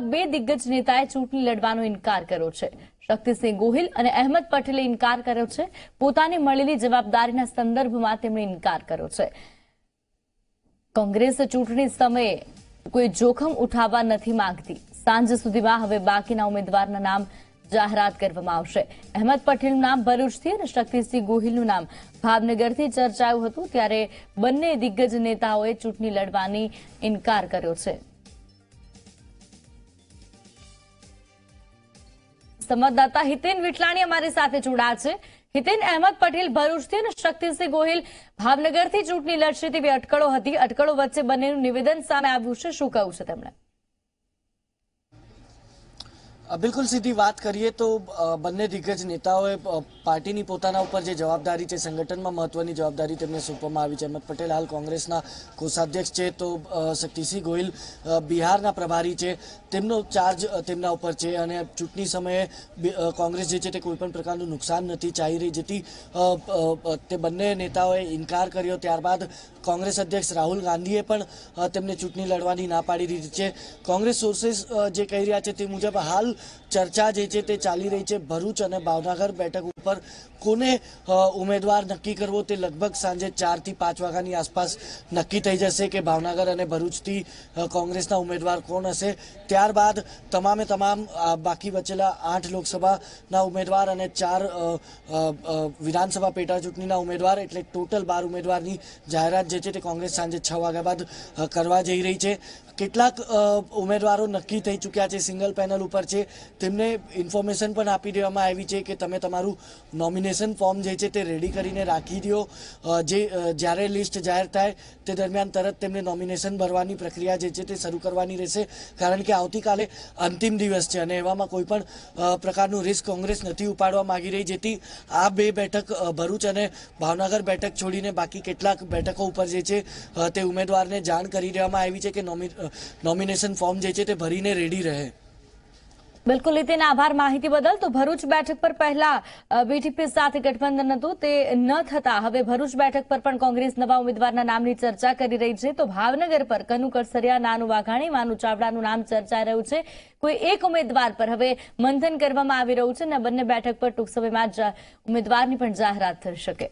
બે દિગ્ગજ નેતાએ ચૂંટણી લડવાનો ઇનકાર કર્યો છે. શક્તિસિંહ ગોહિલ અને અહેમદ પટેલે ઇનકાર કર્યો છે. પોતાની મળેલી જવાબદારીના સંદર્ભમાં તેમણે ઇનકાર કર્યો છે. કોંગ્રેસ ચૂંટણી સમયે કોઈ જોખમ ઉઠાવવા નથી માંગતી. સાંજ સુધીમાં હવે બાકીના ઉમેદવારના નામ જાહેરાત કરવામાં આવશે. અહેમદ પટેલનું નામ ભરૂચથી અને શક્તિસિંહ ગોહિલનું નામ ભાવનગરથી ચર્ચાયું હતું, ત્યારે બંને દિગ્ગજ નેતાઓએ ચૂંટણી લડવાની ઇનકાર કર્યો છે. સંવાદદાતા હિતેન વિઠલાણી અમારી સાથે જોડાયા છે. હિતેન, અહેમદ પટેલ, ભરૂચથી અને શક્તિસિંહ ગોહિલ ભાવનગરથી ચૂંટણી લડશે તેવી અટકળો હતી. અટકળો વચ્ચે બંનેનું નિવેદન સામે આવ્યું છે. શું કહ્યું છે તેમણે? બિલકુલ સીધી વાત કરીએ તો બંને દિગ્ગજ નેતાઓએ પાર્ટીની પોતાના ઉપર જે જવાબદારી છે, સંગઠનમાં મહત્વની જવાબદારી તેમને સોંપવામાં આવી છે. અહેમદ પટેલ હાલ કોંગ્રેસના કોષાધ્યક્ષ છે તો શક્તિસિંહ ગોહિલ બિહારના પ્રભારી છે. તેમનો ચાર્જ તેમના ઉપર છે અને ચૂંટણી સમયે કોંગ્રેસ જે છે તે કોઈપણ પ્રકારનું નુકસાન નથી ચાહી રહી. જેથી તે બંને નેતાઓએ ઇનકાર કર્યો. ત્યારબાદ કોંગ્રેસ અધ્યક્ષ રાહુલ ગાંધીએ પણ તેમને ચૂંટણી લડવાની ના પાડી દીધી છે. કોંગ્રેસ સોર્સિસ જે કહી રહ્યા છે તે મુજબ હાલ ચર્ચા જે છે તે ચાલી રહી છે. ભરૂચ અને ભાવનગર બેઠક ઉપર કોને ઉમેદવાર નક્કી કરવો તે લગભગ સાંજે ચારથી પાંચ વાગ્યાની આસપાસ નક્કી થઈ જશે કે ભાવનગર અને ભરૂચથી કોંગ્રેસના ઉમેદવાર કોણ હશે. ત્યારબાદ તમામે તમામ બાકી બચેલા આઠ લોકસભાના ઉમેદવાર અને ચાર વિધાનસભા પેટા ચૂંટણીના ઉમેદવાર એટલે ટોટલ બાર ઉમેદવારની જાહેરાત જે છે તે કોંગ્રેસ સાંજે છ વાગ્યા બાદ કરવા જઈ રહી છે. કેટલાક ઉમેદવારો નક્કી થઈ ચૂક્યા છે, સિંગલ પેનલ ઉપર છે. તેમને ઇન્ફોર્મેશન પણ આપી દેવામાં આવી છે કે તમે તમારું નોમિનેશન ફોર્મ જે છે તે રેડી કરીને રાખી દો જે જ્યારે લિસ્ટ જાહેર થાય તે દરમિયાન તરત તેમને નોમિનેશન ભરવાની પ્રક્રિયા જે છે તે શરૂ કરવાની રહેશે. કારણ કે આવતીકાલે અંતિમ દિવસ છે અને એવામાં કોઈ પણ પ્રકારનું રિસ્ક કોંગ્રેસ નથી ઉપાડવા માગી રહી. જેથી આ બે બેઠક ભરૂચ અને ભાવનગર બેઠક છોડીને બાકી કેટલાક બેઠકો ઉપર જે છે તે ઉમેદવારને જાણ કરી દેવામાં આવી છે કે નોમિ- નોમિનેશન ફોર્મ જે છે તે ભરીને રેડી રહે. બિલકુલ નીતિન આભાર માહિતી બદલ. તો ભરૂચ બેઠક પર પહેલા બીટીપી સાથે ગઠબંધન હતું, તે ન થતા હવે ભરૂચ બેઠક પર પણ કોંગ્રેસ નવા ઉમેદવારના નામની ચર્ચા કરી રહી છે. તો ભાવનગર પર કનુ કડસરિયા નાનું વાઘાણી, માનુ ચાવડાનું નામ ચર્ચાઈ રહ્યું છે. કોઈ એક ઉમેદવાર પર હવે મંથન કરવામાં આવી રહ્યું છે અને બંને બેઠક પર ટૂંક સમયમાં જ ઉમેદવારની પણ જાહેરાત થઈ શકે.